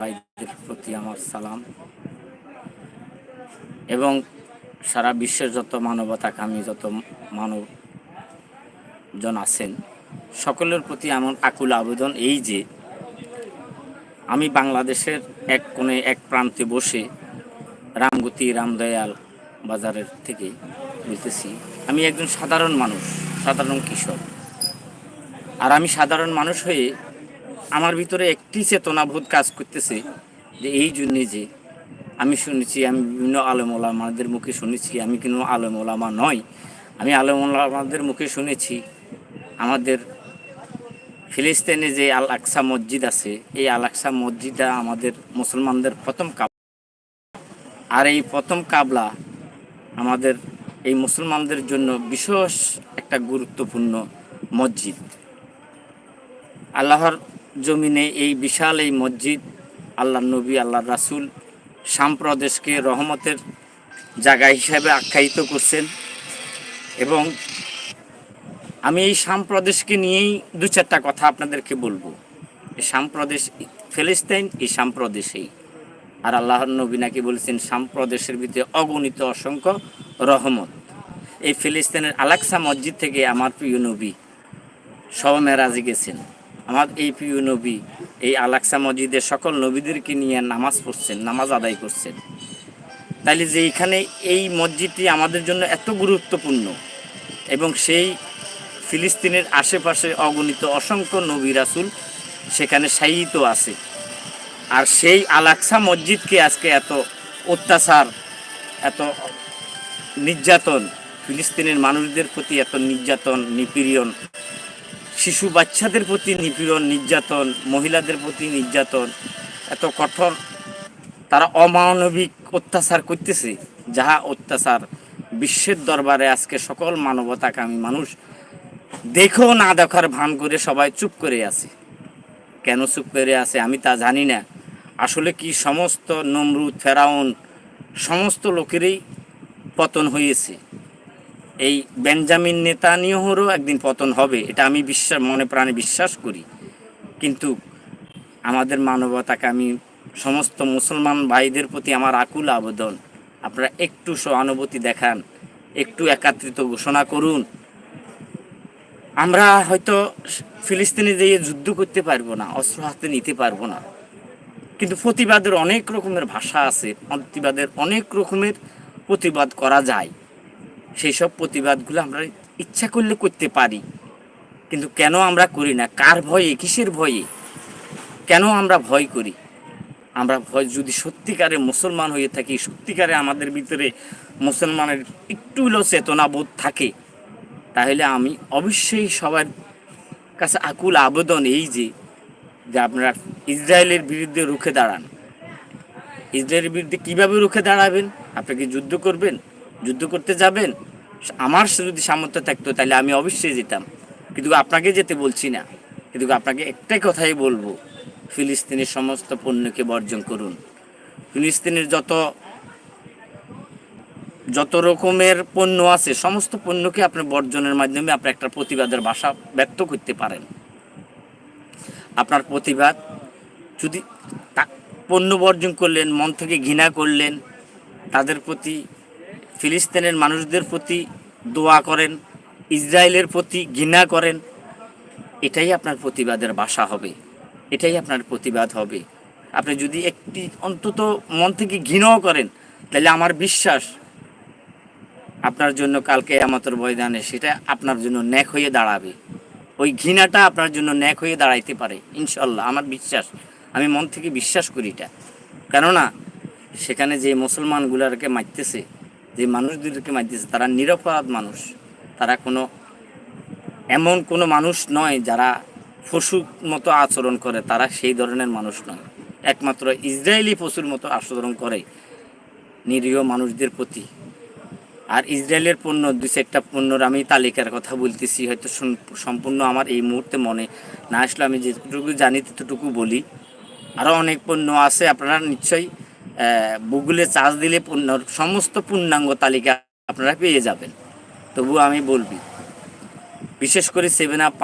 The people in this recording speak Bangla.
ভাইদের প্রতি আমার সালাম। এবং সারা বিশ্বের যত মানবতাকামী যত মানব জন আছেন, সকলের প্রতি এমন আকুল আবেদন এই যে, আমি বাংলাদেশের এক কোণে এক প্রান্তে বসে রামগতি রামদয়াল বাজারের থেকে বলতেছি, আমি একজন সাধারণ মানুষ, সাধারণ কৃষক। আর আমি সাধারণ মানুষ হয়ে আমার ভিতরে একটি চেতনাবোধ কাজ করতেছে যে এই জন্যে যে আমি শুনেছি, আমি বিভিন্ন আলম ওলামাদের মুখে শুনেছি, আমি কিন্তু আলম ওলামা নয় আমি আলম ওলামাদের মুখে শুনেছি, আমাদের ফিলিস্তিনে যে আল আকসা মসজিদ আছে, এই আল আকসা মসজিদটা আমাদের মুসলমানদের প্রথম কাবলা আর এই প্রথম কাবলা আমাদের, এই মুসলমানদের জন্য বিশেষ একটা গুরুত্বপূর্ণ মসজিদ। আল্লাহর জমিনে এই বিশাল এই মসজিদ আল্লাহ নবী আল্লাহ রাসুল শাম প্রদেশকে রহমতের জায়গা হিসাবে আখ্যায়িত করছেন। এবং আমি এই শাম প্রদেশকে নিয়েই দু চারটা কথা আপনাদেরকে বলব। এই শাম প্রদেশ ফিলিস্তাইন এই শাম প্রদেশেই আর আল্লাহর নবী নাকি বলেছেন শাম প্রদেশের ভিতরে অগণিত অসংখ্য রহমত। এই ফিলিস্তিনের আলাক্সা মসজিদ থেকে আমার প্রিয় নবী সব মেরাজে গেছেন। আমার এই প্রিয় নবী, এই আলাক্সা মসজিদের সকল নবীদেরকে নিয়ে নামাজ পড়ছেন, নামাজ আদায় করছেন। তাইলে যে এখানে এই মসজিদটি আমাদের জন্য এত গুরুত্বপূর্ণ এবং সেই ফিলিস্তিনের আশেপাশে অগণিত অসংখ্য নবী রাসুল সেখানে সাহিত্য আছে। আর সেই আলাক্সা মসজিদকে আজকে এত অত্যাচার, এত নির্যাতন, ফিলিস্তিনের মানুষদের প্রতি এত নির্যাতন, নিপীড়ন শিশু বাচ্চাদের প্রতি নিপীড়ন, নির্যাতন, মহিলাদের প্রতি নির্যাতন, এত কঠোর তারা অমানবিক অত্যাচার করতেছে, যাহা অত্যাচার বিশ্বের দরবারে আজকে সকল মানবতাকামী মানুষ দেখেও না দেখার ভান করে সবাই চুপ করে আছে। কেন চুপ করে আছে আমি তা জানি না। আসলে কি সমস্ত নমরুদ, ফেরাউন, সমস্ত লোকেরই পতন হয়েছে এই বেঞ্জামিন নেতানিয়াহুরও একদিন পতন হবে, এটা আমি বিশ্বাস, মনে প্রাণে বিশ্বাস করি। কিন্তু আমাদের মানবতাকে আমি সমস্ত মুসলমান ভাইদের প্রতি আমার আকুল আবেদন। আপনারা একটু সহানুভূতি দেখান, একটু একাত্রিত ঘোষণা করুন। আমরা হয়তো ফিলিস্তিনে যেয়ে যুদ্ধ করতে পারব না, অস্ত্র হাতে নিতে পারব না। কিন্তু প্রতিবাদের অনেক রকমের ভাষা আছে, প্রতিবাদের অনেক রকমের প্রতিবাদ করা যায়। সেই সব প্রতিবাদগুলো আমরা ইচ্ছা করলে করতে পারি। কিন্তু কেন আমরা করি না? কার ভয়ে? কিসের ভয়ে? কেন আমরা ভয় করি? আমরা ভয়, যদি সত্যিকারে মুসলমান হয়ে থাকি, সত্যিকারে আমাদের ভিতরে মুসলমানের একটু হলেও চেতনাবোধ থাকে, তাহলে আমি অবশ্যই সবার কাছে আকুল আবেদন এই যে যে আপনারা ইসরায়েলের বিরুদ্ধে রুখে দাঁড়ান। ইসরায়েলের বিরুদ্ধে কীভাবে রুখে দাঁড়াবেন? আপনি কি যুদ্ধ করবেন? যুদ্ধ করতে যাবেন, আমার যদি সামর্থ্য থাকতো তাহলে আমি অবশ্যই যেতাম। কিন্তু আপনাকে যেতে বলছি না। কিন্তু আপনাকে একটাই কথাই বলব, ফিলিস্তিনের সমস্ত পণ্যকে বর্জন করুন। ফিলিস্তিনের যত যত রকমের পণ্য আছে, সমস্ত পণ্যকে আপনি বর্জনের মাধ্যমে আপনি একটা প্রতিবাদের ভাষা ব্যক্ত করতে পারেন। আপনার প্রতিবাদ যদি পণ্য বর্জন করলেন, মন থেকে ঘৃণা করলেন, তাদের প্রতি ফিলিস্তিনের মানুষদের প্রতি দোয়া করেন, ইসরায়েলের প্রতি ঘৃণা করেন, এটাই আপনার প্রতিবাদের বাসা হবে, এটাই আপনার প্রতিবাদ হবে। আপনি যদি একটি অন্তত মন থেকে ঘৃণাও করেন, তাহলে আমার বিশ্বাস আপনার জন্য কালকে আমাতর বয়দানে সেটা আপনার জন্য ন্যাক হয়ে দাঁড়াবে। ওই ঘৃণাটা আপনার জন্য ন্যাক হয়ে দাঁড়াইতে পারে ইনশাল্লাহ আমার বিশ্বাস। আমি মন থেকে বিশ্বাস করি এটা। কেননা, সেখানে যে মুসলমানগুলারকে মারতেছে যে মানুষদেরকে মারতেছে, তারা নিরপরাধ মানুষ। তারা কোনো, এমন কোনো মানুষ নয় যারা পশুর মতো আচরণ করে, তারা সেই ধরনের মানুষ নয়। একমাত্র ইসরায়েলি পশুর মতো আচরণ করে নিরীহ মানুষদের প্রতি। আর ইসরায়েলের পণ্য, দু একটা পণ্যর আমি তালিকার কথা বলতেছি, হয়তো সম্পূর্ণ আমার এই মুহূর্তে মনে না আসলে আমি যেটুকু জানি, ততটুকু বলি। আরও অনেক পণ্য আছে, আপনারা নিশ্চয়ই গুগলে চার্জ দিলে পূর্ণ সমস্ত পূর্ণাঙ্গ তালিকা আপনারা পেয়ে যাবেন। তবু আমি বলবি, বিশেষ করে সেভেন আপ